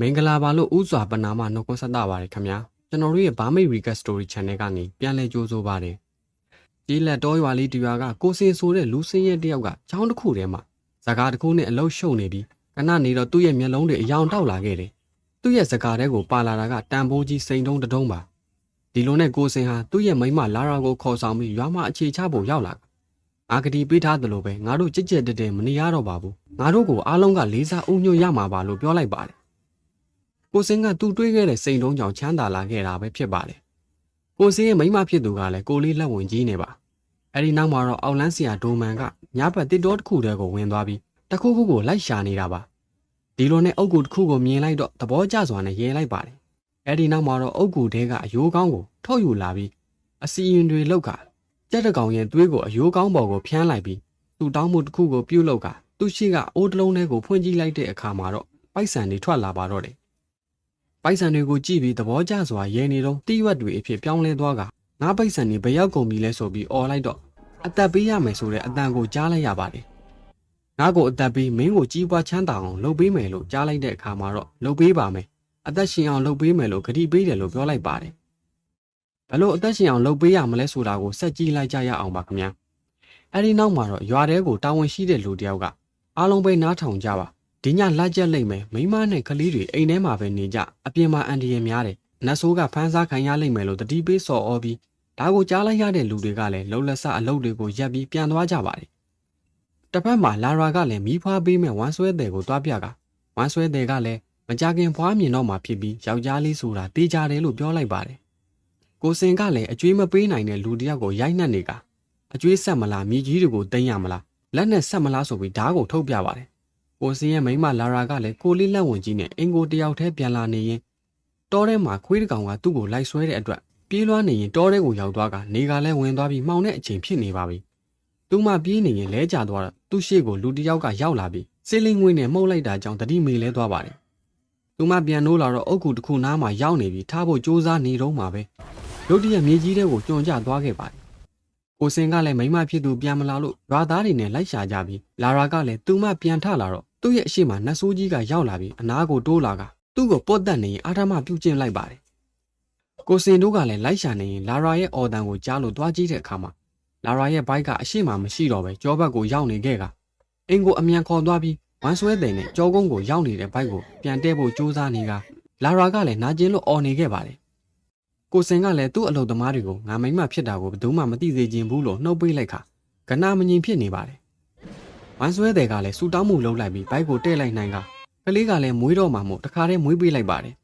မင်္ဂလာပါလို့ဥစွာပနာမနှုတ်ခွန်းဆက်တာပါတယ်ခင်ဗျာကျွန်တော်တို့ရဲ့ဘာမိတ် Recap Story Channel ကနေပြန်လည်ကြိုးဆိုပါတယ်ဒီလက်တော်ရွာလေးတရွာကကိုစင်ဆိုတဲ့လူစင်းရဲ့တယောက်ကချောင်းတစ်ခုထဲမှာဇကာတစ်ခုနဲ့အလုတ်ရှုံနေပြီးကနနေတော့သူ့ရဲ့မျက်လုံးတွေအယောင်တောက်လာခဲ့တယ်သူ့ရဲ့ဇကာထဲကိုပါလာတာကတန်ဖိုးကြီးစိန်တုံးတတုံးပါဒီလိုနဲ့ကိုစင်ဟာသူ့ရဲ့မိန်းမလာရာကိုခေါ်ဆောင်ပြီးရွာမှာအခြေချဖို့ရောက်လာအာဂတိပေးထားသလိုပဲငါတို့ကြက်ကြက်တက်တက်မနေရတော့ပါဘူးငါတို့ကိုအားလုံးကလေးစားအုံညွတ်ရမှာပါလို့ပြောလိုက်ပါတယ် ကိုစင်းကသူ့တွေးခဲ့တဲ့စိန်တုံးကြောင့်ချမ်းသာလာခဲ့တာပဲဖြစ်ပါတယ်။ကိုစင်းရဲ့မိန်းမဖြစ်သူကလည်းကိုလေးလက်ဝင်ကြီးနေပါ။အဲဒီနောက်မှာတော့အောက်လန်းစီယာဒိုမန်ကညဘက်တစ်တော်တစ်ခုတည်းကိုဝင်သွားပြီးတစ်ခုခုကိုလိုက်ရှာနေတာပါ။ဒီလိုနဲ့အုတ်ကူတစ်ခုကိုမြင်လိုက်တော့သဘောကျစွာနဲ့ရဲလိုက်ပါတယ်။အဲဒီနောက်မှာတော့အုတ်ကူတဲကအယိုးကောင်းကိုထုတ်ယူလာပြီးအစီရင်တွေလောက်ကကြက်တကောင်ရဲ့သွေးကိုအယိုးကောင်းပေါ်ကိုဖျန်းလိုက်ပြီးသူ့တောင်းမှုတစ်ခုကိုပြုတ်လောက်ကသူ့ရှိကအိုးတလုံးထဲကိုဖွင့်ကြည့်လိုက်တဲ့အခါမှာတော့ပိုက်ဆံတွေထွက်လာပါတော့တယ် ပိုက်ဆံတွေကိုကြည့်ပြီးသဘောကျစွာရဲနေတော့တိရွက်တွေအဖြစ်ပြောင်းလဲသွားကငါပိုက်ဆံတွေဘယ်ရောက်ကုန်ပြီလဲဆိုပြီးអော်လိုက်တော့အသက်ပေးရမယ်ဆိုတဲ့အတန်ကိုကြားလိုက်ရပါတယ်ငါကိုအသက်ပေးမင်းကိုကြီးပွားချမ်းသာအောင်လုပ်ပေးမယ်လို့ကြားလိုက်တဲ့အခါမှာတော့လုပ်ပေးပါမယ်အသက်ရှင်အောင်လုပ်ပေးမယ်လို့ဂတိပေးတယ်လို့ပြောလိုက်ပါတယ်ဘယ်လိုအသက်ရှင်အောင်လုပ်ပေးရမလဲဆိုတာကိုစက်ကြည့်လိုက်ကြရအောင်ပါခင်ဗျာအဲဒီနောက်မှာတော့ရွာတဲကိုတာဝန်ရှိတဲ့လူတစ်ယောက်ကအားလုံးပဲနားထောင်ကြပါ ဒီညလက်ကျက်လိမ့်မယ်မိန်းမနဲ့ကလေးတွေအိမ်ထဲမှာပဲနေကြအပြင်မှာအန်ဒီရများတယ်နတ်ဆိုးကဖမ်းစားခံရလိမ့်မယ်လို့တတိပေးစော်ဩပြီးဒါကိုကြားလိုက်ရတဲ့လူတွေကလည်းလှုပ်လက်ဆအလုပ်တွေကိုရက်ပြီးပြန်သွားကြပါတယ်တစ်ဖက်မှာလာရာကလည်းမီးဖွားပေးမဲ့ဝမ်းဆွဲတဲ့ကိုတွားပြကဝမ်းဆွဲတဲ့ကလည်းမကြခင်ဖွားမြင်တော့မှဖြစ်ပြီးယောက်ျားလေးဆိုတာတေးကြတယ်လို့ပြောလိုက်ပါတယ်ကိုစင်ကလည်းအကျွေးမပေးနိုင်တဲ့လူတစ်ယောက်ကိုရိုက်နှက်နေကအကျွေးဆက်မလားမြေကြီးတွေကိုတင်းရမလားလက်နဲ့ဆက်မလားဆိုပြီးဓားကိုထုတ်ပြပါတယ် ကိုစင်းရဲ့မိန်းမလာရာကလည်းကိုလေးလက်ဝင်ကြီးနဲ့အင်ကိုတယောက်တည်းပြန်လာနေရင်တောထဲမှာခွေးတစ်ကောင်ကသူ့ကိုလိုက်ဆွဲတဲ့အတွက်ပြေးလွှားနေရင်တောထဲကိုရောက်သွားကနေကလည်းဝင်သွားပြီးမှောင်တဲ့အချိန်ဖြစ်နေပါပြီ။သူမှပြေးနေရင်လဲကျသွားတော့သူ့ရှေ့ကိုလူတစ်ယောက်ကရောက်လာပြီးစေးလင်းငွေနဲ့မှုတ်လိုက်တာကြောင့်တတိမေလဲသွားပါတယ်။သူမှပြန်နိုးလာတော့အုတ်ကူတစ်ခုနားမှာရောက်နေပြီးထားဖို့ကြိုးစားနေတော့မှာပဲ။ရုတ်တရက်မြေကြီးထဲကိုကျွံကျသွားခဲ့ပါတယ်။ကိုစင်ကလည်းမိန်းမဖြစ်သူပြန်မလာလို့ရွာသားတွေနဲ့လိုက်ရှာကြပြီးလာရာကလည်းသူမှပြန်ထလာတော့ သူ့ရဲ့အရှိမနတ်ဆိုးကြီးကရောက်လာပြီးအနားကိုတိုးလာကသူ့ကိုပုတ်တက်နေရင်အာထမပြုတ်ကျင်းလိုက်ပါတယ်။ကိုစင်တို့ကလည်းလိုက်ရှာနေရင်လာရာရဲ့အော်တန်ကိုကြားလို့တွားကြည့်တဲ့အခါမှာလာရာရဲ့ဘိုက်ကအရှိမမရှိတော့ပဲကြောဘက်ကိုရောက်နေခဲ့ကအင်ကိုအမြန်ခေါ်သွားပြီးဝမ်းဆွဲတဲ့နဲ့ကြောကုန်းကိုရောက်နေတဲ့ဘိုက်ကိုပြန်တဲဖို့ကြိုးစားနေကလာရာကလည်းနာကျင်လို့អော်နေခဲ့ပါတယ်။ကိုစင်ကလည်းသူ့အလုပ်သမားတွေကိုငါမိမဖြစ်တာကိုဘယ်သူမှမသိစေချင်ဘူးလို့နှုတ်ပိတ်လိုက်ခါကနာမငြိမ်ဖြစ်နေပါတယ်။ ဝမ်းဆွဲတဲ့ကလည်းဆူတောင်းမှုလုံးလိုက်ပြီးဘိုက်ကိုတဲ့လိုက်နိုင်ကကလေးကလည်းမွေးတော့မှမို့တခါတည်းမွေးပေးလိုက်ပါတယ်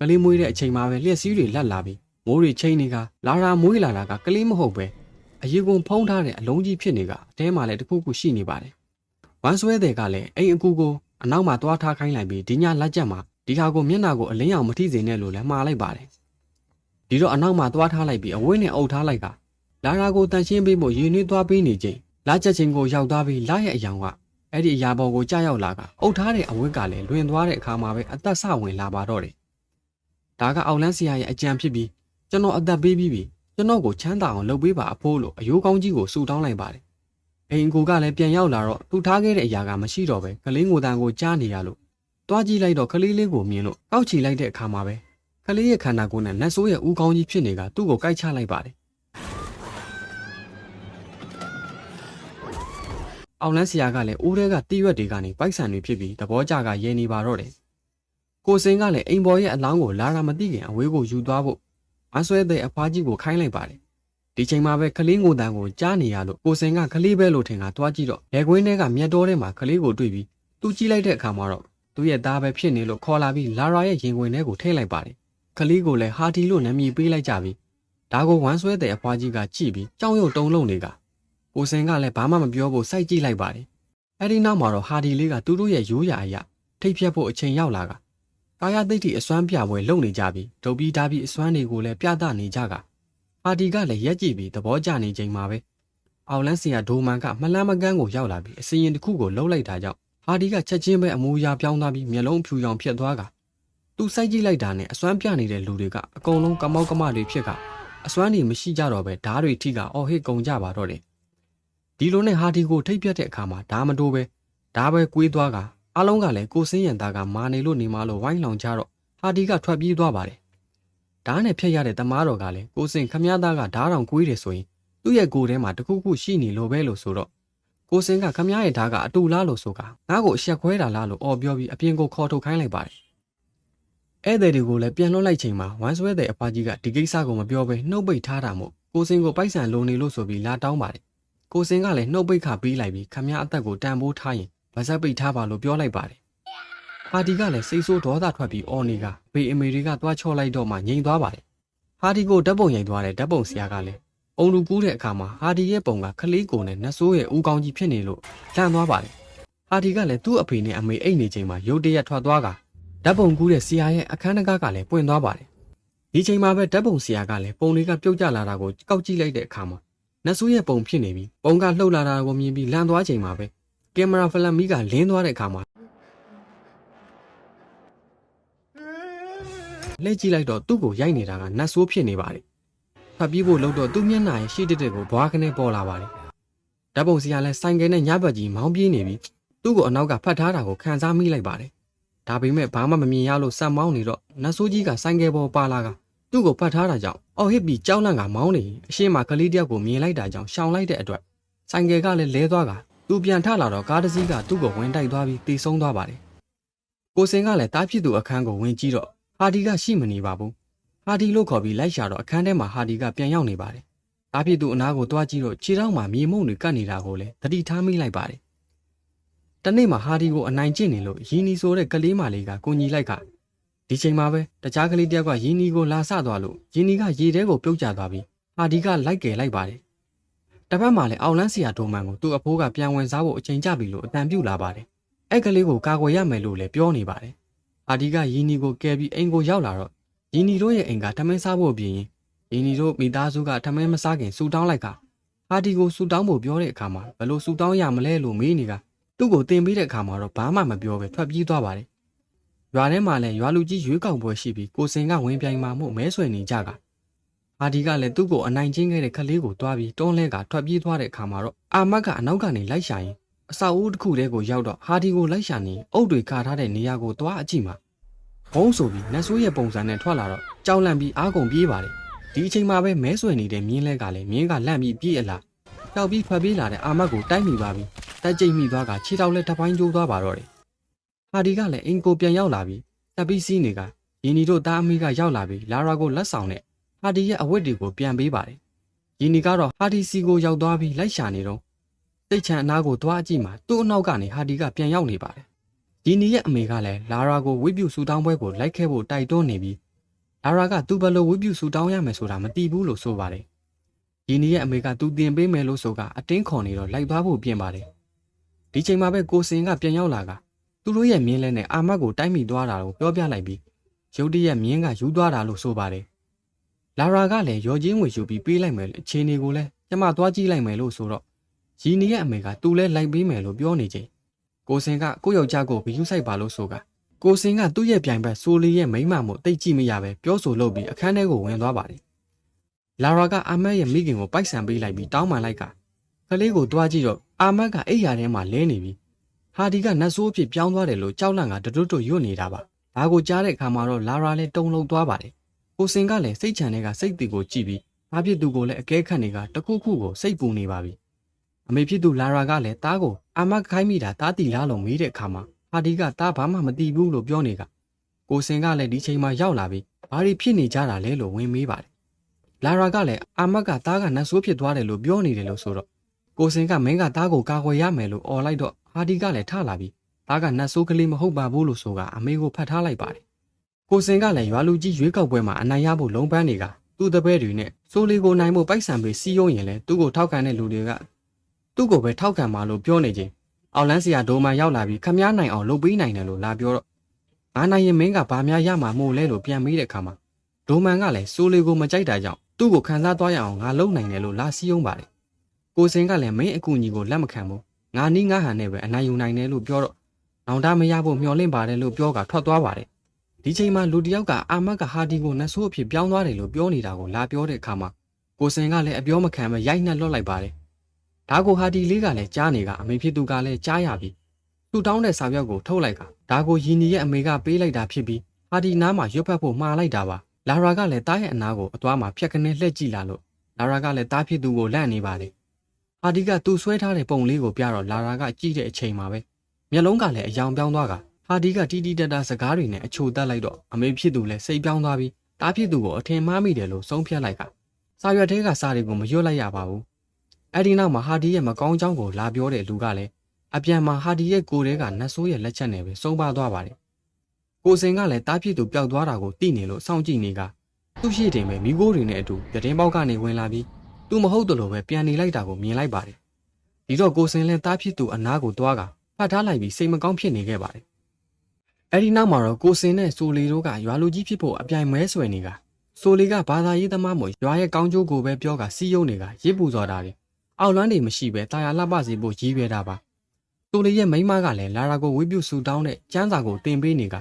ကလေးမွေးတဲ့အချိန်မှာပဲလျှက်စီးတွေလက်လာပြီးမိုးတွေချိန်နေကလာရာမွေးလာတာကကလေးမဟုတ်ပဲအရေကုန်ဖုံးထားတဲ့အလုံးကြီးဖြစ်နေကအတဲမှာလည်းတစ်ခုခုရှိနေပါတယ်ဝမ်းဆွဲတဲ့ကလည်းအိမ်အကူကိုအနောက်မှာသွားထားခိုင်းလိုက်ပြီးဒီညလက်ချက်မှာဒီဟာကိုမျက်နှာကိုအလင်းအောင်မထိစေနဲ့လို့လည်းမှားလိုက်ပါတယ်ဒီတော့အနောက်မှာသွားထားလိုက်ပြီးအဝိနဲ့အုပ်ထားလိုက်ကလာရာကိုတန်ရှင်းပေးဖို့ရင်းနှီးသွားပေးနေချိန် လာချက်ချင်းကိုရောက်သွားပြီးလာရဲ့အယောင်ကအဲ့ဒီအရာပေါ်ကိုကြာရောက်လာကအုပ်ထားတဲ့အဝတ်ကလည်းလွင်သွားတဲ့အခါမှာပဲအသက်ဆဝင်လာပါတော့တယ်။ဒါကအောက်လန်းဆရာရဲ့အကြံဖြစ်ပြီးကျွန်တော်အသက်ပေးပြီးပြီကျွန်တော်ကိုချမ်းသာအောင်လုပ်ပေးပါအဖိုးလို့အယိုးကောင်းကြီးကိုဆူတောင်းလိုက်ပါတယ်။အိမ်ကိုကလည်းပြန်ရောက်လာတော့သူထားခဲ့တဲ့အရာကမရှိတော့ပဲကလေးငိုတန်ကိုကြားနေရလို့တွားကြည့်လိုက်တော့ကလေးလေးကိုမြင်လို့ကောက်ချီလိုက်တဲ့အခါမှာပဲကလေးရဲ့ခန္ဓာကိုယ်နဲ့နတ်ဆိုးရဲ့ဦးကောင်းကြီးဖြစ်နေကသူ့ကိုကိုက်ချလိုက်ပါတယ် အောင်လန်းဆရာကလည်းအိုးထဲကတီးရွက်တွေကနေပိုက်ဆံတွေဖြစ်ပြီးသဘောကျကရဲနေပါတော့တယ်။ကိုစင်ကလည်းအိမ်ပေါ်ရဲ့အလောင်းကိုလာတာမသိခင်အဝေးကိုယူသွားဖို့မဆွဲတဲ့အဖွားကြီးကိုခိုင်းလိုက်ပါတယ်။ဒီချိန်မှာပဲကလေးငိုတန်ကိုကြားနေရလို့ကိုစင်ကကလေးပဲလို့ထင်ကတွားကြည့်တော့ရဲကွင်းထဲကမြတ်တော်ထဲမှာကလေးကိုတွေ့ပြီးသူကြည့်လိုက်တဲ့အခါမှာတော့သူ့ရဲ့သားပဲဖြစ်နေလို့ခေါ်လာပြီးလာရာရဲ့ရင်ခွင်ထဲကိုထည့်လိုက်ပါတယ်။ကလေးကိုလည်းဟာတီလို့နာမည်ပေးလိုက်ကြပြီးဒါကိုဝမ်းဆွဲတဲ့အဖွားကြီးကကြည့်ပြီးကြောင်ရုပ်တုံလုံးနေက ကိုစင်ကလည်းဘာမှမပြောဖို့စိုက်ကြည့်လိုက်ပါတယ်။အဲဒီနောက်မှာတော့ဟာဒီလေးကသူတို့ရဲ့ရိုးရာအရာထိတ်ဖြတ်ဖို့အချိန်ရောက်လာကကာယသိတ္တိအစွမ်းပြပွဲလုပ်နေကြပြီးဒုတ်ပြီးဓာပြီးအစွမ်းတွေကိုလည်းပြသနေကြကဟာဒီကလည်းရက်ကြည့်ပြီးသဘောကျနေချိန်မှာပဲအောက်လန်းစီယာဒိုမန်ကမလန်းမကန်းကိုရောက်လာပြီးအစီရင်တစ်ခုကိုလှုပ်လိုက်တာကြောင့်ဟာဒီကချက်ချင်းပဲအမူအရာပြောင်းသွားပြီးမျက်လုံးဖြူရောင်ဖြစ်သွားကသူစိုက်ကြည့်လိုက်တာနဲ့အစွမ်းပြနေတဲ့လူတွေကအကုန်လုံးကမောက်ကမတွေဖြစ်ကအစွမ်းတွေမရှိကြတော့ပဲဓားတွေထိကအော်ဟစ်ကုန်ကြပါတော့တယ် ဒီလိုနဲ့ဟာဒီကိုထိတ်ပြတ်တဲ့အခါမှာဒါမတိုးပဲဒါပဲကွေးသွားကအားလုံးကလည်းကိုစင်းရန်သားကမာနေလို့နေမလို့ဝိုင်းလောင်ကြတော့ဟာဒီကထွက်ပြေးသွားပါတယ်ဓာတ်နဲ့ဖျက်ရတဲ့တမားတော်ကလည်းကိုစင်ခမည်းသားကဓာတ်တောင်ကွေးတယ်ဆိုရင်သူ့ရဲ့ကိုယ်ထဲမှာတခုခုရှိနေလို့ပဲလို့ဆိုတော့ကိုစင်ကခမည်းရဲ့ဓာတ်ကအတူလားလို့ဆိုကငါ့ကိုအဆက်ခွဲတာလားလို့အော်ပြောပြီးအပြင်ကိုခေါ်ထုတ်ခိုင်းလိုက်ပါတယ်ဧည့်သည်တွေကိုလည်းပြန်လွှတ်လိုက်ချိန်မှာဝမ်ဆွဲတဲ့အဖာကြီးကဒီကိစ္စကိုမပြောဘဲနှုတ်ပိတ်ထားတာမို့ကိုစင်ကိုပိုက်ဆံလိုနေလို့ဆိုပြီးလာတောင်းပါတယ် ကိုစင်ကလည်းနှုတ်ပိတ်ခပေးလိုက်ပြီးခမည်းအသက်ကိုတန်ဖိုးထားရင်ဗဇက်ပိတ်ထားပါလို့ပြောလိုက်ပါတယ်ဟာဒီကလည်းစိတ်ဆိုးဒေါသထွက်ပြီးအော်နေကဘေအမေတွေကသွားချော့လိုက်တော့မှငြိမ်သွားပါတယ်ဟာဒီကိုဓာတ်ပုံရိုက်သွားတဲ့ဓာတ်ပုံဆရာကလည်းအုံလူကူးတဲ့အခါမှာဟာဒီရဲ့ပုံကခလေးကိုနဲ့နတ်ဆိုးရဲ့ဦးကောင်းကြီးဖြစ်နေလို့လန့်သွားပါတယ်ဟာဒီကလည်းသူ့အဖေနဲ့အမေအိတ်နေချိန်မှာရုတ်တရက်ထွက်သွားကဓာတ်ပုံကူးတဲ့ဆရာရဲ့အခန်းတကားကလည်းပွင့်သွားပါတယ်ဒီချိန်မှာပဲဓာတ်ပုံဆရာကလည်းပုံတွေကပြုတ်ကျလာတာကိုကောက်ကြည့်လိုက်တဲ့အခါမှာ နတ်ဆိုးရဲ့ပုံဖြစ်နေပြီးပုံကလှုပ်လာတာကိုမြင်ပြီးလန့်သွားချိန်မှာပဲကင်မရာဖလမ်မီကလင်းသွားတဲ့အခါမှာလှည့်ကြည့်လိုက်တော့သူ့ကိုရိုက်နေတာကနတ်ဆိုးဖြစ်နေပါတယ်ဖတ်ပြီးဖို့လို့တော့သူ့မျက်နှာရဲ့ရှေ့တက်တက်ကိုဘွားကနေပေါ်လာပါတယ်ဓာတ်ပုံဆရာလည်းဆိုင်ကယ်နဲ့ညဘက်ကြီးမောင်းပြေးနေပြီးသူ့ကိုအနောက်ကဖတ်ထားတာကိုခံစားမိလိုက်ပါတယ်ဒါပေမဲ့ဘာမှမမြင်ရလို့စံမောင်းနေတော့နတ်ဆိုးကြီးကဆိုင်ကယ်ပေါ်ပါလာက သူ့ကိုဖတ်ထားတာကြောင့်အော်ဟစ်ပြီးကြောက်လန့်ကမောင်းနေအရှိမကလေးတယောက်ကိုမြင်လိုက်တာကြောင့်ရှောင်လိုက်တဲ့အတွက်ဆိုင်ကယ်ကလည်းလဲသွားကသူပြန်ထလာတော့ကားတစ်စီးကသူ့ကိုဝင်တိုက်သွားပြီးတေဆုံးသွားပါတယ်ကိုစင်ကလည်းတားဖြစ်သူအခန်းကိုဝင်ကြည့်တော့ဟာဒီကရှိမနေပါဘူးဟာဒီလို့ခေါ်ပြီးလိုက်ရှာတော့အခန်းထဲမှာဟာဒီကပြန်ရောက်နေပါတယ်တားဖြစ်သူအနားကိုတွားကြည့်တော့ခြေထောက်မှာမြေမှုန့်တွေကပ်နေတာကိုလည်းသတိထားမိလိုက်ပါတယ်တနေ့မှာဟာဒီကိုအနိုင်ကျင့်နေလို့ယင်းနီဆိုတဲ့ကလေးမလေးကကိုညီလိုက်က ဒီချိန်မှာပဲတခြားကလေးတယောက်ကယင်းနီကိုလာဆသွားလို့ယင်းနီကရေထဲကိုပြုတ်ကျသွားပြီးဟာဒီကလိုက်ကယ်လိုက်ပါတယ်တစ်ဖက်မှာလည်းအောက်လန်းစီယာဒိုမန်ကိုသူ့အဖိုးကပြန်ဝင်စားဖို့အချိန်ကျပြီလို့အတန်ပြုလာပါတယ်အဲ့ကလေးကိုကာကွယ်ရမယ်လို့လည်းပြောနေပါတယ်ဟာဒီကယင်းနီကိုကယ်ပြီးအိမ်ကိုရောက်လာတော့ယင်းနီတို့ရဲ့အိမ်ကထမင်းစားဖို့ပြင်ရင်ယင်းနီတို့မိသားစုကထမင်းမစားခင်ဆူတောင်းလိုက်ကဟာဒီကိုဆူတောင်းဖို့ပြောတဲ့အခါမှာဘယ်လိုဆူတောင်းရမလဲလို့မေးနေကသူ့ကိုတင်ပေးတဲ့အခါမှာတော့ဘာမှမပြောပဲထွက်ပြေးသွားပါတယ် ရွာထဲမှာလည်းရွာလူကြီးရွေးကောက်ပွဲရှိပြီးကိုစင်ကဝင်ပြိုင်မှာမို့မဲဆွယ်နေကြကဟာဒီကလည်းသူ့ကိုအနိုင်ကျင့်ခဲ့တဲ့ခလေးကိုတွားပြီးတွန်းလဲကထွက်ပြေးသွားတဲ့အခါမှာတော့အာမတ်ကအနောက်ကနေလိုက်ရှာရင်အဆောက်အဦတစ်ခုတည်းကိုရောက်တော့ဟာဒီကိုလိုက်ရှာနေအုတ်တွေကာထားတဲ့နေရာကိုတွားအကြည့်မှာဘုံဆိုပြီးနတ်ဆိုးရဲ့ပုံစံနဲ့ထွက်လာတော့ကြောက်လန့်ပြီးအားကုန်ပြေးပါတယ်ဒီအချိန်မှာပဲမဲဆွယ်နေတဲ့မြင်းလဲကလည်းမြင်းကလန့်ပြီးပြေးအလားကြောက်ပြီးထွက်ပြေးလာတဲ့အာမတ်ကိုတိုက်မိပါပြီတိုက်ကြိတ်မိသွားကခြေထောက်လက်တစ်ပိုင်းကျိုးသွားပါတော့တယ် ဟာဒီကလည်းအင်ကိုပြန်ရောက်လာပြီးတပ်ပြီးစီးနေကယင်းနီတို့သားအမိကရောက်လာပြီးလာရာကိုလက်ဆောင်နဲ့ဟာဒီရဲ့အဝတ်တွေကိုပြန်ပေးပါတယ်ယင်းနီကတော့ဟာဒီစီကိုရောက်သွားပြီးလိုက်ရှာနေတော့တိတ်ချန်အနားကိုသွားအကြည့်မှာသူ့အနောက်ကနေဟာဒီကပြန်ရောက်နေပါတယ်ယင်းနီရဲ့အမေကလည်းလာရာကိုဝိပုဆူတောင်းပွဲကိုလိုက်ခဲ့ဖို့တိုက်တွန်းနေပြီးလာရာကသူ့ဘယ်လိုဝိပုဆူတောင်းရမယ်ဆိုတာမသိဘူးလို့ဆိုပါတယ်ယင်းနီရဲ့အမေကသူတင်ပေးမယ်လို့ဆိုကအတင်းခေါ်နေတော့လိုက်သွားဖို့ပြင်ပါတယ်ဒီချိန်မှာပဲကိုစင်ကပြန်ရောက်လာက သူတို့ရဲ့မြင်းလဲနဲ့အာမတ်ကိုတိုက်မိသွားတာကိုပြောပြလိုက်ပြီးရုတ်တရက်မြင်းကယူသွားတာလို့ဆိုပါတယ်လာရာကလည်းရော်ချင်းငွေယူပြီးပေးလိုက်မယ်အခြေအနေကိုလည်းကျမသွားကြည့်လိုက်မယ်လို့ဆိုတော့ရီနီရဲ့အမေကသူ့လဲလိုက်ပေးမယ်လို့ပြောနေချိန်ကိုစင်ကကိုယောက်ျားကိုဂယူဆိုင်ပါလို့ဆိုကကိုစင်ကသူ့ရဲ့ပြိုင်ဘက်ဆိုလီရဲ့မိန်းမမို့တိတ်ကြည့်မရပဲပြောဆိုလုပ်ပြီးအခန်းထဲကိုဝင်သွားပါတယ်လာရာကအာမတ်ရဲ့မိခင်ကိုပိုက်ဆံပေးလိုက်ပြီးတောင်းပန်လိုက်ကကလေးကိုတွားကြည့်တော့အာမတ်ကအိယာထဲမှာလဲနေပြီး ဟာဒီကနတ်ဆိုးအဖြစ်ပြောင်းသွားတယ်လို့ကြောက်လန့်ကတွတ်တွတ်ရွတ်နေတာပါဒါကိုကြားတဲ့အခါမှာတော့လာရာလည်းတုံလုံးသွားပါတယ်ကိုစင်ကလည်းစိတ်ချန်တဲ့ကစိတ်တီကိုကြည့်ပြီးဘာဖြစ်သူကိုလည်းအကဲခတ်နေကတခုခုကိုစိတ်ပူနေပါပြီအမေဖြစ်သူလာရာကလည်းတားကိုအာမတ်ခိုင်းမိတာတားတီလားလို့မေးတဲ့အခါမှာဟာဒီကတားဘာမှမတီးဘူးလို့ပြောနေကကိုစင်ကလည်းဒီချိန်မှာရောက်လာပြီးဘာတွေဖြစ်နေကြတာလဲလို့ဝင်မေးပါတယ်လာရာကလည်းအာမတ်ကတားကနတ်ဆိုးဖြစ်သွားတယ်လို့ပြောနေတယ်လို့ဆိုတော့ ကိုစင်ကမင်းကတားကိုကာကွယ်ရမယ်လို့អော်လိုက်တော့ဟာဒီကလည်းထလာပြီးတားကနတ်ဆိုးကလေးမဟုတ်ပါဘူးလို့ဆိုကအမေကိုဖတ်ထားလိုက်ပါတယ်ကိုစင်ကလည်းရွာလူကြီးရွေးကောက်ပွဲမှာအနိုင်ရဖို့လုံပန်းတွေကသူ့တပည့်တွေနဲ့စိုးလေးကိုနိုင်ဖို့ပိုက်ဆံပေးစီးရုံးရင်လဲသူ့ကိုထောက်ခံတဲ့လူတွေကသူ့ကိုပဲထောက်ခံပါလို့ပြောနေခြင်းအောက်လန်းစရာဒိုမန်ရောက်လာပြီးခမားနိုင်အောင်လုပ်ပေးနိုင်တယ်လို့လာပြောတော့ငါနိုင်ရင်မင်းကဘာများရမှာမို့လဲလို့ပြန်မေးတဲ့အခါမှာဒိုမန်ကလည်းစိုးလေးကိုမကြိုက်တာကြောင့်သူ့ကိုခံစားသွားရအောင်ငါလုပ်နိုင်တယ်လို့လာစီးရုံးပါတယ် ကိုစင်ကလည်းမင်းအကူအညီကိုလက်မခံဘူးငါနီးငါဟန်နဲ့ပဲအနိုင်ယူနိုင်တယ်လို့ပြောတော့နောင်တမရဖို့မျှော်လင့်ပါတယ်လို့ပြောကထွက်သွားပါတယ်ဒီချိန်မှာလူတယောက်ကအာမတ်ကဟာဒီကိုနတ်ဆိုးအဖြစ်ပြောင်းသွားတယ်လို့ပြောနေတာကိုလာပြောတဲ့အခါမှာကိုစင်ကလည်းအပြောမခံပဲရိုက်နှက်လွတ်လိုက်ပါတယ်ဒါကိုဟာဒီလေးကလည်းကြားနေကအမေဖြစ်သူကလည်းကြားရပြီးသူ့တောင်းတဲ့စာရွက်ကိုထုတ်လိုက်ကဒါကိုယီနီရဲ့အမေကပေးလိုက်တာဖြစ်ပြီးဟာဒီနားမှာရွတ်ဖတ်ဖို့မှားလိုက်တာပါလာရာကလည်းတားရဲ့အနားကိုအသွားမှာဖြတ်ကနေလှည့်ကြည့်လာလို့လာရာကလည်းတားဖြစ်သူကိုလန့်နေပါတယ် ဟာဒီကသူ့ဆွဲထားတဲ့ပုံလေးကိုပြတော့လာရာကကြည့်တဲ့အချိန်မှာပဲမျက်လုံးကလည်းအယောင်ပြောင်းသွားကဟာဒီကတီတီတတစကားတွေနဲ့အချိုတက်လိုက်တော့အမေဖြစ်သူလည်းစိတ်ပြောင်းသွားပြီးတားဖြစ်သူကိုအထင်မှားမိတယ်လို့ဆုံးဖြတ်လိုက်ကစာရွက်ထဲကစာတွေကိုမရွတ်လိုက်ရပါဘူးအဲ့ဒီနောက်မှာဟာဒီရဲ့မကောင်းကြောင်းကိုလာပြောတဲ့လူကလည်းအပြန်မှာဟာဒီရဲ့ကိုယ်ထဲကနတ်ဆိုးရဲ့လက်ချက်နဲ့ပဲဆုံးပါသွားပါတယ်။ကိုစင်ကလည်းတားဖြစ်သူပျောက်သွားတာကိုသိနေလို့စောင့်ကြည့်နေကသူ့ရှိတင်ပဲမိโก้တွေနဲ့အတူပြတင်းပေါက်ကနေဝင်လာပြီး သူမဟုတ်တယ်လို့ပဲပြန်နေလိုက်တာကိုမြင်လိုက်ပါတယ်။ဒီတော့ကိုစင်လည်းတားဖြစ်သူအနားကိုတွားကဖတ်ထားလိုက်ပြီးစိတ်မကောင်းဖြစ်နေခဲ့ပါတယ်။အဲဒီနောက်မှာတော့ကိုစင်နဲ့ဆိုလီတို့ကရွာလူကြီးဖြစ်ဖို့အပြိုင်မဲဆွဲနေကဆိုလီကဘာသာရေးသမားမို့ရွာရဲ့ကောင်းကျိုးကိုပဲပြောကစီးယုံနေကရစ်ပူစော်တာတွေအောက်လွမ်းတွေမရှိပဲတာယာလှပစေဖို့ရည်ရွယ်တာပါ။သူလေးရဲ့မိန်းမကလည်းလာရာကိုဝိပုဆူတောင်းတဲ့ကျမ်းစာကိုတင်ပေးနေက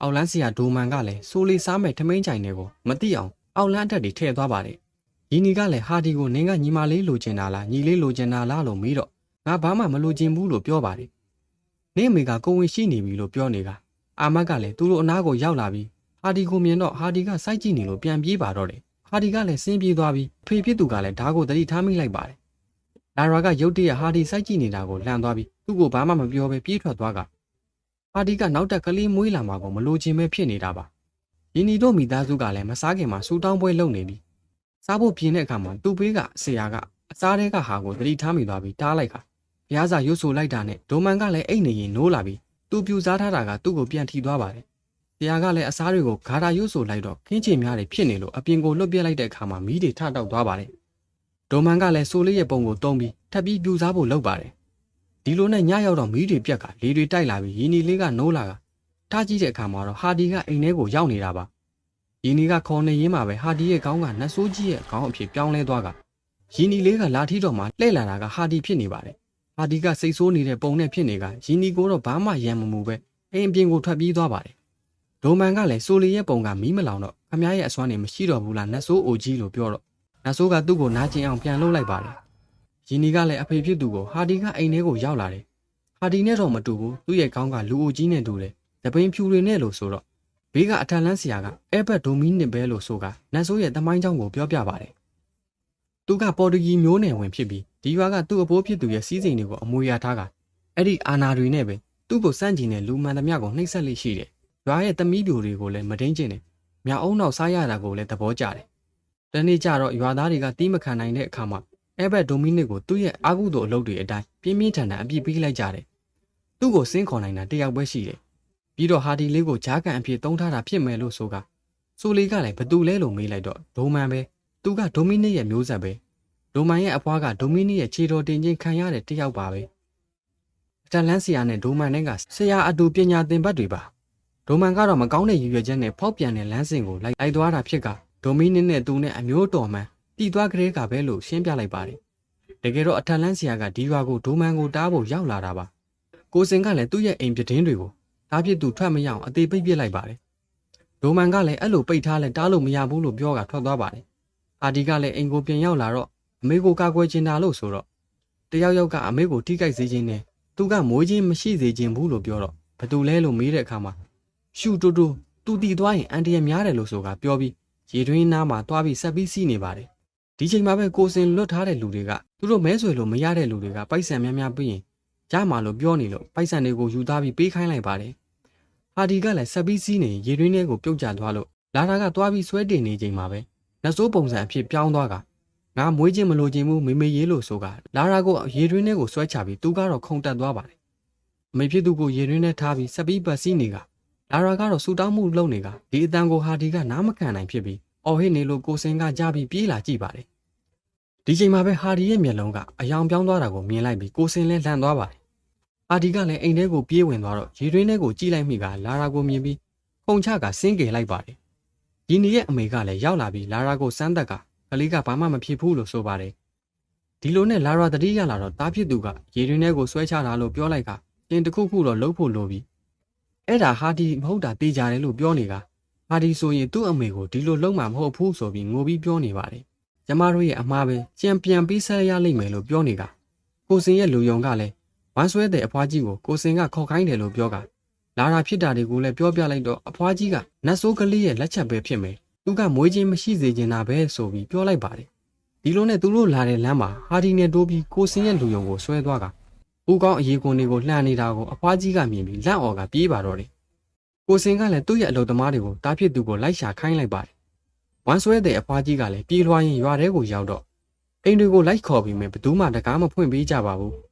အောက်လန်းစီယာဒိုမန်ကလည်းဆိုလီစားမဲ့ထမင်းချိုင်တွေကိုမသိအောင်အောက်လန်းအထက်တွေထည့်သွားပါတယ်။ ယီနီကလည်းဟာဒီကိုနင်းကညီမလေးလိုချင်တာလားညီလေးလိုချင်တာလားလို့မေးတော့ငါဘာမှမလိုချင်ဘူးလို့ပြောပါတယ်။နင်းအမေကကိုဝင်ရှိနေပြီလို့ပြောနေကအာမတ်ကလည်းသူတို့အနားကိုရောက်လာပြီးဟာဒီကိုမြင်တော့ဟာဒီကစိုက်ကြည့်နေလို့ပြန်ပြေးပါတော့တယ်။ဟာဒီကလည်းစင်းပြေးသွားပြီးဖေဖြစ်သူကလည်းဓာတ်ကိုတတိထားမိလိုက်ပါတယ်။လာရာကရုတ်တရက်ဟာဒီစိုက်ကြည့်နေတာကိုလှန်သွားပြီးသူ့ကိုဘာမှမပြောဘဲပြေးထွက်သွားကဟာဒီကနောက်တက်ကလေးမွေးလာမှာကိုမလိုချင်ပဲဖြစ်နေတာပါယင်းဒီတို့မိသားစုကလည်းမစားခင်မှာစူတောင်းပွဲလုပ်နေပြီ စားဖို့ပြင်တဲ့အခါမှာသူ့ပေးကဆရာကအစားတဲကဟာကိုသတိထားမိသွားပြီးတားလိုက်ခါဘုရားစာရွတ်ဆိုလိုက်တာနဲ့ဒိုမန်ကလည်းအိတ်နေရင်နိုးလာပြီးသူပြူစားထားတာကသူ့ကိုပြန်ထီသွားပါတယ်ဆရာကလည်းအစားတွေကိုဂါတာရွတ်ဆိုလိုက်တော့ခင်းချင်များတွေဖြစ်နေလို့အပြင်ကိုလွတ်ပြလိုက်တဲ့အခါမှာမီးတွေထတောက်သွားပါတယ်ဒိုမန်ကလည်းဆိုလေးရဲ့ပုံကိုတုံးပြီးထပ်ပြီးပြူစားဖို့လုပ်ပါတယ်ဒီလိုနဲ့ညရောက်တော့မီးတွေပြက်ကလေတွေတိုက်လာပြီးယင်းနီလေးကနိုးလာကထားကြည့်တဲ့အခါမှာတော့ဟာဒီကအိမ်ထဲကိုရောက်နေတာပါ ယင်းနီကခေါ်နေရင်းမှာပဲဟာဒီရဲ့ခေါင်းကနတ်ဆိုးကြီးရဲ့ခေါင်းအဖြစ်ပြောင်းလဲသွားကယင်းနီလေးကလာထီတော့မှလှဲ့လာတာကဟာဒီဖြစ်နေပါတယ်ဟာဒီကစိတ်ဆိုးနေတဲ့ပုံနဲ့ဖြစ်နေကယင်းနီကိုတော့ဘာမှရံမမှုပဲအိမ်အပြင်ကိုထွက်ပြေးသွားပါတယ်ဒိုမန်ကလည်းဆိုလီရဲ့ပုံကမီးမလောင်တော့ခမရဲ့အစွမ်းနေမရှိတော့ဘူးလားနတ်ဆိုးအိုကြီးလို့ပြောတော့နတ်ဆိုးကသူ့ကိုနားကျင်အောင်ပြန်လှုပ်လိုက်ပါတယ်။ယင်းနီကလည်းအဖေဖြစ်သူကိုဟာဒီကအိမ်ထဲကိုရောက်လာတယ်။ဟာဒီနဲ့တော့မတူဘူးသူ့ရဲ့ခေါင်းကလူအိုကြီးနဲ့တူတယ်။တပိန်ဖြူတွေနဲ့လို့ဆိုတော့ ဘေးကအထက်လန်းဆရာကအဲဘတ်ဒိုမီနစ်ပဲလို့ဆိုကနတ်ဆိုးရဲ့တမိုင်းကြောင်းကိုပြောပြပါတယ်။သူကပေါ်တူဂီမျိုးနယ်ဝင်ဖြစ်ပြီးဒီရွာကသူ့အဖိုးဖြစ်သူရဲ့စီးစိမ်တွေကိုအမွေအရာထားကအဲ့ဒီအာနာတွေနဲ့ပဲသူ့ကိုစန့်ကျင်တဲ့လူမှန်သမျှကိုနှိပ်စက်လိရှိတယ်။ရွာရဲ့သမီးပြိုတွေကိုလည်းမဒိမ့်ကျင်တယ်။မြောက်အုံနောက်စားရတာကိုလည်းသဘောကျတယ်။တနေ့ကျတော့ရွာသားတွေကတီးမခံနိုင်တဲ့အခါမှာအဲဘက်ဒိုမီနစ်ကိုသူ့ရဲ့အာကုသို့အလုပ်တွေအတိုင်းပြင်းပြင်းထန်ထန်အပြစ်ပေးလိုက်ကြတယ်။သူ့ကိုစင်းခေါ်နိုင်တာတယောက်ပဲရှိတယ်။ ပြီးတော့ဟာဒီလေးကိုဂျားကန်အဖြစ်သုံးထားတာဖြစ်မယ်လို့ဆိုကဆိုလီကလည်းဘသူလဲလို့မေးလိုက်တော့ဒိုမန်ပဲသူကဒိုမီနစ်ရဲ့မျိုးဆက်ပဲဒိုမန်ရဲ့အဖွားကဒိုမီနစ်ရဲ့ခြေတော်တင်ချင်းခံရတဲ့တယောက်ပါပဲအတန်လန်းဆရာနဲ့ဒိုမန်နဲ့ကဆရာအတူပညာသင်ပတ်တွေပါဒိုမန်ကတော့မကောင်းတဲ့ရည်ရွယ်ချက်နဲ့ဖောက်ပြန်တဲ့လမ်းစဉ်ကိုလိုက်လိုက်သွားတာဖြစ်ကဒိုမီနစ်နဲ့သူနဲ့အမျိုးတော်မှန်တည်သွားကြတဲ့ကပဲလို့ရှင်းပြလိုက်ပါတယ်။တကယ်တော့အထက်လန်းဆရာကဒီရွာကိုဒိုမန်ကိုတားဖို့ရောက်လာတာပါ။ကိုစင်ကလည်းသူ့ရဲ့အိမ်ပြတင်းတွေကို တားပြစ်သူထွက်မရအောင်အသေးပိတ်ပစ်လိုက်ပါတယ်။ဒိုမန်ကလည်းအဲ့လိုပိတ်ထားလဲတားလို့မရဘူးလို့ပြောကထွက်သွားပါတယ်။အာဒီကလည်းအိမ်ကိုပြန်ရောက်လာတော့အမေကိုကာကွယ်ချင်တာလို့ဆိုတော့တယောက်ယောက်ကအမေကိုထိခိုက်စေခြင်းနဲ့သူကမွေးခြင်းမရှိစေခြင်းဘူးလို့ပြောတော့ဘသူလဲလို့မေးတဲ့အခါမှာရှူတူတူသူတီသွားရင်အန်တရများတယ်လို့ဆိုကပြောပြီးရေတွင်းနားမှာတွားပြီးဆက်ပြီးစီးနေပါတယ်ဒီချိန်မှာပဲကိုစင်လွတ်ထားတဲ့လူတွေကသူတို့မဲဆွေလို့မရတဲ့လူတွေကပိုက်ဆံများများပြီးရင် ရမှာလို့ပြောနေလို့ပိုက်ဆံတွေကိုယူသားပြီးပေးခိုင်းလိုက်ပါတယ်ဟာဒီကလည်းဆက်ပြီးစီးနေရေတွင်းထဲကိုပြုတ်ကျသွားလို့လာတာကတွားပြီးဆွဲတင်နေချိန်မှာပဲနှစိုးပုံစံအဖြစ်ပြောင်းသွားကငါမွေးခြင်းမလိုခြင်းဘူးမေမေရေးလို့ဆိုကလာတာကိုရေတွင်းထဲကိုဆွဲချပြီးသူကတော့ခုန်တက်သွားပါတယ်အမေဖြစ်သူကိုရေတွင်းထဲထားပြီးဆက်ပြီးပတ်စီးနေကလာရာကတော့ဆူတောင်းမှုလုပ်နေကဒီအတန်ကိုဟာဒီကနားမခံနိုင်ဖြစ်ပြီးအော်ဟစ်နေလို့ကိုစင်ကကြားပြီးပြေးလာကြည့်ပါတယ်ဒီချိန်မှာပဲဟာဒီရဲ့မျက်လုံးကအယောင်ပြောင်းသွားတာကိုမြင်လိုက်ပြီးကိုစင်လည်းလှန်သွားပါတယ် ဟာဒီကလည်းအိမ်ထဲကိုပြေးဝင်သွားတော့ရေတွင်းထဲကိုကြည့်လိုက်မိကလာရာကိုမြင်ပြီးခုန်ချကစင်းကယ်လိုက်ပါတယ်ဒီနီရဲ့အမေကလည်းရောက်လာပြီးလာရာကိုစမ်းသက်ကကလေးကဘာမှမဖြစ်ဘူးလို့ဆိုပါတယ်ဒီလိုနဲ့လာရာတတိရလာတော့တားဖြစ်သူကရေတွင်းထဲကိုဆွဲချတာလို့ပြောလိုက်ကတင်တစ်ခုခုတော့လှုပ်ဖို့လိုပြီးအဲ့ဒါဟာဒီမဟုတ်တာတေးကြတယ်လို့ပြောနေကဟာဒီဆိုရင်သူ့အမေကိုဒီလိုလုံးမှာမဟုတ်ဘူးဆိုပြီးငိုပြီးပြောနေပါတယ်ကျမတို့ရဲ့အမားပဲကြံပြန်ပြီးဆက်ရလိမ့်မယ်လို့ပြောနေကကိုစင်ရဲ့လူယုံကလည်းမ ဝမ်းဆွဲတဲ့အဖွားကြီးကိုကိုစင်ကခေါ်ခိုင်းတယ်လို့ပြောကလာတာဖြစ်တာတွေကိုလည်းပြောပြလိုက်တော့အဖွားကြီးကနတ်ဆိုးကလေးရဲ့လက်ချက်ပဲဖြစ်မယ်သူကမွေးချင်းမရှိစေချင်တာပဲဆိုပြီးပြောလိုက်ပါတယ်ဒီလိုနဲ့သူတို့လာတဲ့လမ်းမှာဟာဒီနဲ့တိုးပြီးကိုစင်ရဲ့လူယုံကိုဆွဲသွားကဦးကောင်းအရေးကွန်တွေကိုလှမ်းနေတာကိုအဖွားကြီးကမြင်ပြီးလက်အော်ကပြေးပါတော့တယ်ကိုစင်ကလည်းသူ့ရဲ့အလုပ်သမားတွေကိုတားဖြစ်သူကိုလိုက်ရှာခိုင်းလိုက်ပါတယ်ဝမ်းဆွဲတဲ့အဖွားကြီးကလည်းပြေးလွှားရင်ရွာထဲကိုရောက်တော့အိမ်တွေကိုလိုက်ခေါ်ပြီးမှဘယ်သူမှတကားမဖွင့်ပေးကြပါဘူး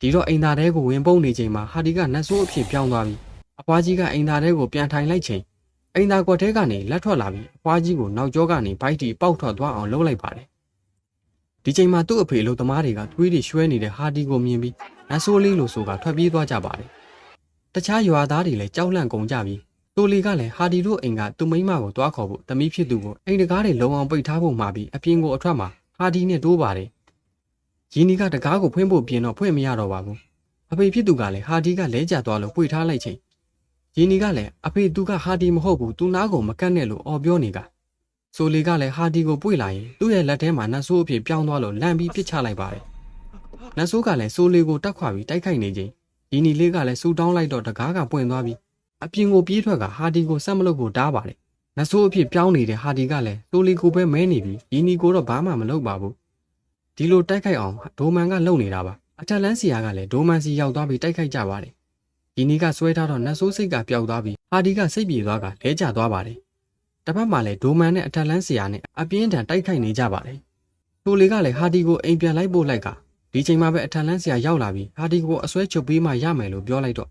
ဒီတော့အိမ်သားတဲကိုဝင်ပုန်းနေချိန်မှာဟာဒီကနတ်ဆိုးအဖြစ်ပြောင်းသွားပြီးအဖွားကြီးကအိမ်သားတဲကိုပြန်ထိုင်လိုက်ချိန်အိမ်သားကွက်ထဲကနေလက်ထွက်လာပြီးအဖွားကြီးကိုနောက်ကျောကနေဘိုက်တီပေါက်ထွက်သွားအောင်လုပ်လိုက်ပါတယ်ဒီချိန်မှာသူ့အဖေအလုပ်သမားတွေကသွေးတွေရွှဲနေတဲ့ဟာဒီကိုမြင်ပြီးနတ်ဆိုးလေးလိုဆိုကထွက်ပြေးသွားကြပါတယ်တခြားရွာသားတွေလည်းကြောက်လန့်ကုန်ကြပြီးတိုလီကလည်းဟာဒီတို့အိမ်ကသူ့မိန်းမကိုတွားခေါ်ဖို့တမီးဖြစ်သူကိုအိမ်တကားတွေလုံအောင်ပိတ်ထားဖို့မှာပြီးအပြင်ကိုအထွက်မှာဟာဒီနဲ့တိုးပါတယ် ရင်းနီကတကားကိုဖွင့်ဖို့ပြင်တော့ဖွင့်မရတော့ပါဘူးအဖေဖြစ်သူကလည်းဟာဒီကလဲကျသွားလို့ပွေထားလိုက်ချိန်ရင်းနီကလည်းအဖေသူကဟာဒီမဟုတ်ဘူးသူနားကိုမကတ်နဲ့လို့အော်ပြောနေကဆိုလီကလည်းဟာဒီကိုပွေလာရင်သူ့ရဲ့လက်ထဲမှာနတ်ဆိုးအဖြစ်ပြောင်းသွားလို့လန့်ပြီးပစ်ချလိုက်ပါတယ်နတ်ဆိုးကလည်းဆိုလီကိုတက်ခွာပြီးတိုက်ခိုက်နေချိန်ရင်းနီလေးကလည်းဆူတောင်းလိုက်တော့တကားကပွင့်သွားပြီးအပြင်ကိုပြေးထွက်ကဟာဒီကိုဆက်မလုပ်ဖို့တားပါတယ်နတ်ဆိုးအဖြစ်ပြောင်းနေတဲ့ဟာဒီကလည်းဆိုလီကိုပဲမဲနေပြီးရင်းနီကိုတော့ဘာမှမလုပ်ပါဘူး ဒီလိုတိုက်ခိုက်အောင်ဒိုမန်ကလုံနေတာပါအထက်လန်းစီယာကလည်းဒိုမန်စီရောက်သွားပြီးတိုက်ခိုက်ကြပါတယ်ဒီနီကဆွဲထားတော့နတ်ဆိုးစိတ်ကပျောက်သွားပြီးဟာဒီကစိတ်ပြေသွားကလဲကျသွားပါတယ်တစ်ဖက်မှာလည်းဒိုမန်နဲ့အထက်လန်းစီယာနဲ့အပြင်းထန်တိုက်ခိုက်နေကြပါတယ်တိုလီကလည်းဟာဒီကိုအိမ်ပြန်လိုက်ပို့လိုက်ကဒီချိန်မှာပဲအထက်လန်းစီယာရောက်လာပြီးဟာဒီကိုအစွဲချုပ်ပေးမှရမယ်လို့ပြောလိုက်တော့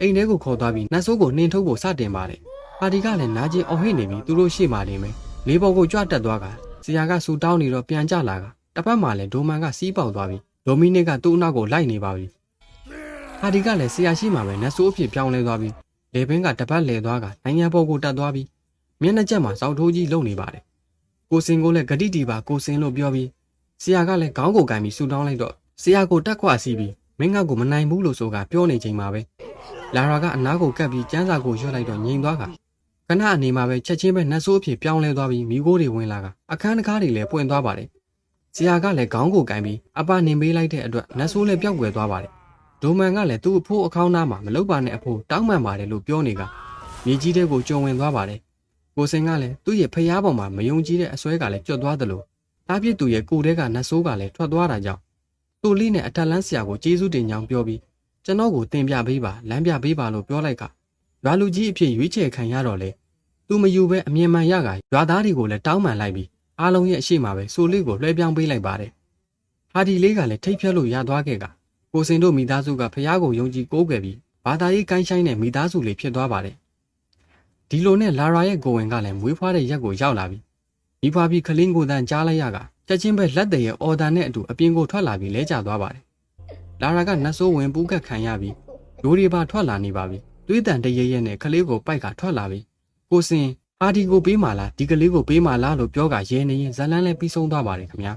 အိမ်ထဲကိုခေါ်သွားပြီးနတ်ဆိုးကိုနှင်ထုတ်ဖို့စတင်ပါတယ်ဟာဒီကလည်းနာကျင်အောင်ဟိနေပြီးသူတို့ရှေ့မှာနေမယ်လေးပေါ်ကိုကြွတက်သွားကစီယာကဆူတောင်းနေတော့ပြန်ကြလာက တစ်ဖက်မှာလည်းဒိုမန်ကစီးပေါက်သွားပြီးဒိုမီနစ်ကသူ့အနောက်ကိုလိုက်နေပါပြီ။ဟာဒီကလည်းဆရာရှိမှပဲနတ်ဆိုးအဖြစ်ပြောင်းလဲသွားပြီးလေဘင်းကတပတ်လဲသွားကနိုင်ငံပေါ်ကိုတက်သွားပြီးမျက်နှာချက်မှာစောက်ထိုးကြီးလုံနေပါတယ်။ကိုစင်ကိုလည်းဂတိတီပါကိုစင်လို့ပြောပြီးဆရာကလည်းခေါင်းကိုကန်ပြီးဆူတောင်းလိုက်တော့ဆရာကိုတက်ခွစီးပြီးမင်းငါကိုမနိုင်ဘူးလို့ဆိုကပြောနေချိန်မှာပဲလာရာကအနားကိုကပ်ပြီးကျန်းစာကိုရွတ်လိုက်တော့ငြိမ်သွားကခဏအနေမှာပဲချက်ချင်းပဲနတ်ဆိုးအဖြစ်ပြောင်းလဲသွားပြီးမိခိုးတွေဝင်လာကအခန်းတကားတွေလည်းပွင့်သွားပါတယ် ဆရာကလည်းခေါင်းကိုကင်ပြီးအပနင်ပေးလိုက်တဲ့အတွက်နတ်ဆိုးလည်းပျောက်ကွယ်သွားပါတယ်။ဒိုမန်ကလည်းသူ့အဖိုးအခေါင်းသားမှာမလုပ်ပါနဲ့အဖိုးတောင်းပန်ပါတယ်လို့ပြောနေကမြေကြီးတဲ့ကိုကြုံဝင်သွားပါတယ်။ကိုစင်ကလည်းသူ့ရဲ့ဖျားပေါ်မှာမယုံကြည်တဲ့အစွဲကလည်းကျွတ်သွားတယ်လို့တားပြစ်သူရဲ့ကိုယ်ထဲကနတ်ဆိုးကလည်းထွက်သွားတာကြောင့်သူ့လေးနဲ့အထက်လန်းဆရာကိုကျေးဇူးတင်ကြောင်းပြောပြီးကျွန်တော်ကိုတင်ပြပေးပါလမ်းပြပေးပါလို့ပြောလိုက်ကရွာလူကြီးအဖြစ်ရွေးချယ်ခံရတော့လေသူမယူပဲအမြင်မှန်ရကရွာသားတွေကိုလည်းတောင်းပန်လိုက်ပြီး အားလုံးရဲ့အရှိမပဲဆိုလေးကိုလွှဲပြောင်းပေးလိုက်ပါတယ်။ဟာဒီလေးကလည်းထိတ်ဖြတ်လို့ရသွားခဲ့ကကိုစင်တို့မိသားစုကဖះကိုယုံကြည်ကိုးကွယ်ပြီးဘာသာရေးကိုင်းဆိုင်တဲ့မိသားစုလေးဖြစ်သွားပါတယ်။ဒီလိုနဲ့လာရာရဲ့ကိုဝင်ကလည်းမွေးဖွားတဲ့ရက်ကိုရောက်လာပြီးမိဖွားပြီးခလင်းကိုတန်းကြားလိုက်ရကချက်ချင်းပဲလက်တရရဲ့အော်ဒါနဲ့အတူအပြင်ကိုထွက်လာပြီးလဲကျသွားပါတယ်။လာရာကနတ်ဆိုးဝင်ပူးကတ်ခံရပြီးရိုးရီပါထွက်လာနေပါပြီ။သွေးတန်တရရဲ့နဲ့ခလေးကိုပိုက်ကထွက်လာပြီးကိုစင် အာဒီကိုပေးမှလားဒီကလေးကိုပေးမှလားလို့ပြောကရဲနေရင်ဇလန်းလဲပြီးဆုံးသွားပါတယ်ခင်ဗျာ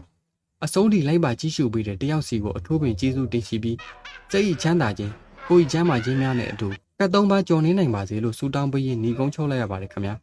အဆုံးထိလိုက်ပါကြည့်ရှုပေးတဲ့တယောက်စီကိုအထူးပင်ကျေးဇူးတင်ရှိပြီးစိတ်ဤချမ်းသာခြင်းကိုယ်ဤချမ်းသာခြင်းများနဲ့အတူကတ်သုံးပါကြော်နေနိုင်ပါစေလို့ဆုတောင်းပေးရင်ညီကုန်းချုပ်လိုက်ရပါတယ်ခင်ဗျာ